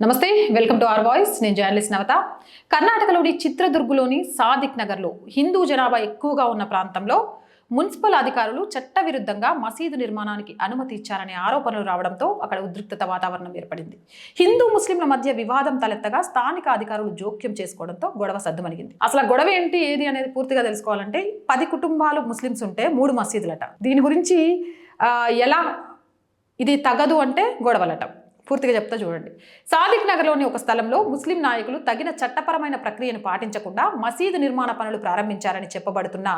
నమస్తే welcome to R voice. నేను journalist నవత. కర్ణాటకలోని చిత్రదుర్గులోని సాదిక్ నగర్లో హిందూ జనాభా ఎక్కువగా ఉన్న ప్రాంతంలో మున్సిపల్ అధికారులు చట్టవిరుద్ధంగా మసీదు నిర్మాణానికి అనుమతి ఇచ్చారనే ఆరోపణలు రావడంతో అక్కడ ఉద్రిక్తత వాతావరణం ఏర్పడింది. హిందూ ముస్లింల మధ్య వివాదం తలెత్తగా స్థానిక అధికారులు జోక్యం చేసుకోవడంతో గొడవ సద్దుమణిగింది. అసలు గొడవ ఏంటి ఏది అనేది పూర్తిగా తెలుసుకోవాలంటే పది కుటుంబాలు ముస్లిమ్స్ ఉంటే మూడు మసీదులట. దీని గురించి ఎలా ఇది తగదు అంటే గొడవలట. పూర్తిగా చెప్తా చూడండి. సాదిక్ నగర్లోని ఒక స్థలంలో ముస్లిం నాయకులు తగిన చట్టపరమైన ప్రక్రియను పాటించకుండా మసీదు నిర్మాణ పనులు ప్రారంభించారని చెప్పబడుతున్న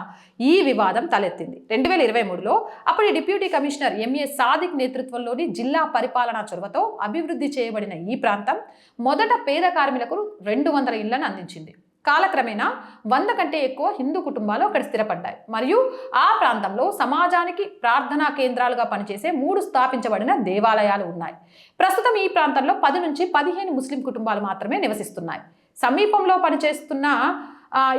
ఈ వివాదం తలెత్తింది. రెండు వేల ఇరవై మూడులో అప్పటి డిప్యూటీ కమిషనర్ ఎంఏ సాదిక్ నేతృత్వంలోని జిల్లా పరిపాలనా చొరవతో అభివృద్ధి చేయబడిన ఈ ప్రాంతం మొదట పేద కార్మికులకు రెండు వందల ఇళ్ళను అందించింది. కాలక్రమేణా వంద కంటే ఎక్కువ హిందూ కుటుంబాలు అక్కడ స్థిరపడ్డాయి. మరియు ఆ ప్రాంతంలో సమాజానికి ప్రార్థనా కేంద్రాలుగా పనిచేసే మూడు స్థాపించబడిన దేవాలయాలు ఉన్నాయి. ప్రస్తుతం ఈ ప్రాంతంలో పది నుంచి పదిహేను ముస్లిం కుటుంబాలు మాత్రమే నివసిస్తున్నాయి. సమీపంలో పనిచేస్తున్న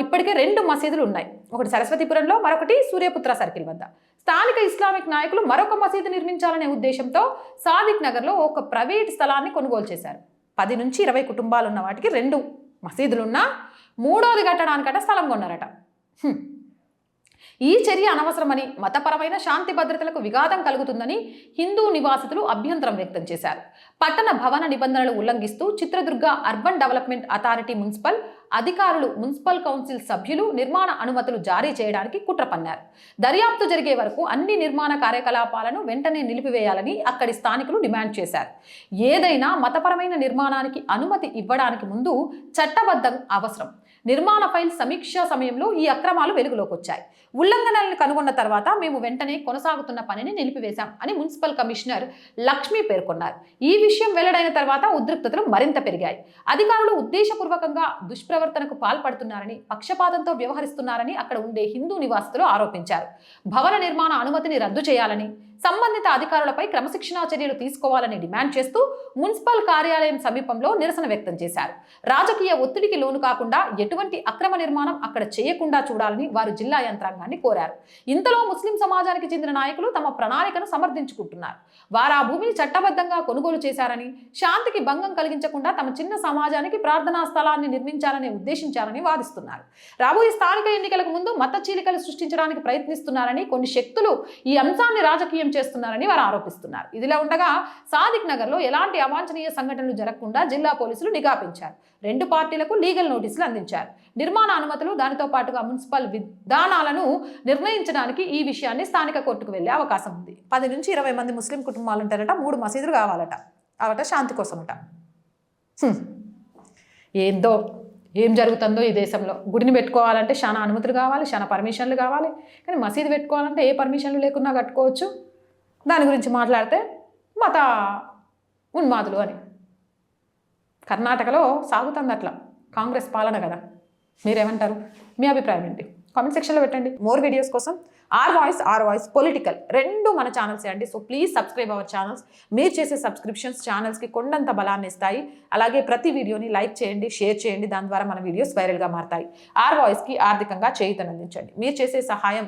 ఇప్పటికే రెండు మసీదులు ఉన్నాయి. ఒకటి సరస్వతిపురంలో మరొకటి సూర్యపుత్ర సర్కిల్ వద్ద. స్థానిక ఇస్లామిక్ నాయకులు మరొక మసీదు నిర్మించాలనే ఉద్దేశంతో సాదిక్ నగర్లో ఒక ప్రైవేట్ స్థలాన్ని కొనుగోలు చేశారు. పది నుంచి ఇరవై కుటుంబాలు ఉన్న వాటికి రెండు మసీదులున్నా మూడోది కట్టడానికట స్థలం కొన్నారట. ఈ చర్య అనవసరమని మతపరమైన శాంతి భద్రతలకు విఘాతం కలుగుతుందని హిందూ నివాసితులు అభ్యంతరం వ్యక్తం చేశారు. పట్టణ భవన నిబంధనలు ఉల్లంఘిస్తూ Chitradurga urban development authority municipal అధికారులు మున్సిపల్ కౌన్సిల్ సభ్యులు నిర్మాణ అనుమతులు జారీ చేయడానికి కుట్ర పన్నారు. దర్యాప్తు జరిగే వరకు అన్ని నిర్మాణ కార్యకలాపాలను వెంటనే నిలిపివేయాలని అక్కడి స్థానికులు డిమాండ్ చేశారు. ఏదైనా మతపరమైన నిర్మాణానికి అనుమతి ఇవ్వడానికి ముందు చట్టబద్ధం అవసరం. నిర్మాణ ఫైల్ సమీక్ష సమయంలో ఈ అక్రమాలు వెలుగులోకి వచ్చాయి ఉల్లంఘనలను కనుగొన్న తర్వాత మేము వెంటనే కొనసాగుతున్న పనిని నిలిపివేశాం అని మున్సిపల్ కమిషనర్ లక్ష్మి పేర్కొన్నారు. ఈ విషయం వెల్లడైన తర్వాత ఉద్రిక్తతలు మరింత పెరిగాయి. అధికారులు ఉద్దేశపూర్వకంగా దుష్ప్రవర్తనకు పాల్పడుతున్నారని పక్షపాతంతో వ్యవహరిస్తున్నారని అక్కడ ఉండే హిందూ నివాసితులు ఆరోపించారు. భవన నిర్మాణ అనుమతిని రద్దు చేయాలని సంబంధిత అధికారులపై క్రమశిక్షణా చర్యలు తీసుకోవాలని డిమాండ్ చేస్తూ మున్సిపల్ కార్యాలయం సమీపంలో నిరసన వ్యక్తం చేశారు. రాజకీయ ఒత్తిడికి లోను కాకుండా ఎటువంటి అక్రమ నిర్మాణం అక్కడ చేయకుండా చూడాలని వారు జిల్లా యంత్రాంగాన్ని కోరారు. ఇంతలో ముస్లిం సమాజానికి చెందిన నాయకులు తమ ప్రణాళికను సమర్థించుకుంటున్నారు. వారు ఆ భూమిని చట్టబద్ధంగా కొనుగోలు చేశారని శాంతికి భంగం కలిగించకుండా తమ చిన్న సమాజానికి ప్రార్థనా స్థలాన్ని నిర్మించాలని ఉద్దేశించారని వాదిస్తున్నారు. రాబోయే స్థానిక ఎన్నికలకు ముందు మత చీలికలు సృష్టించడానికి ప్రయత్నిస్తున్నారని కొన్ని శక్తులు ఈ అంశాన్ని రాజకీయం చేస్తున్నారని వారు ఆరోపిస్తున్నారు. ఇదిలా ఉండగా సాదిక్ నగర్లో ఎలాంటి అవాంఛనీయ సంఘటనలు జరగకుండా జిల్లా పోలీసులు నిఘా పెంచారు. రెండు పార్టీలకు లీగల్ నోటీసులు అందించారు. నిర్మాణ అనుమతులు దానితో పాటుగా మున్సిపల్ విధానాలను నిర్ణయించడానికి ఈ విషయాన్ని స్థానిక కోర్టుకు వెళ్ళే అవకాశం ఉంది. పది నుంచి ఇరవై మంది ముస్లిం కుటుంబాలు ఉంటారట మూడు మసీదులు కావాలట. అవట శాంతి కోసమట. హ్మ్. ఏందో ఏం జరుగుతుందో ఈ దేశంలో. గుడిని పెట్టుకోవాలంటే చాలా అనుమతులు కావాలి చాలా పర్మిషన్లు కావాలి. కానీ మసీదు పెట్టుకోవాలంటే ఏ పర్మిషన్లు లేకున్నా కట్టుకోవచ్చు. దాని గురించి మాట్లాడితే మత ఉన్మాదులు అని. కర్ణాటకలో సాగుతుంది అట్లా కాంగ్రెస్ పాలన కదా? మీరేమంటారు? మీ అభిప్రాయం ఏంటి? కామెంట్ సెక్షన్లో పెట్టండి. మోర్ వీడియోస్ కోసం R voice R voice political రెండు మన ఛానల్స్ అండి. So please subscribe our channels మీరు చేసే సబ్స్క్రిప్షన్స్ ఛానల్స్కి కొండంత బలాన్ని ఇస్తాయి. అలాగే ప్రతి వీడియోని లైక్ చేయండి షేర్ చేయండి. దాని ద్వారా మన వీడియోస్ వైరల్గా మారతాయి. ఆర్ వాయిస్కి ఆర్థికంగా చేయుతనందించండి మీరు చేసే సహాయం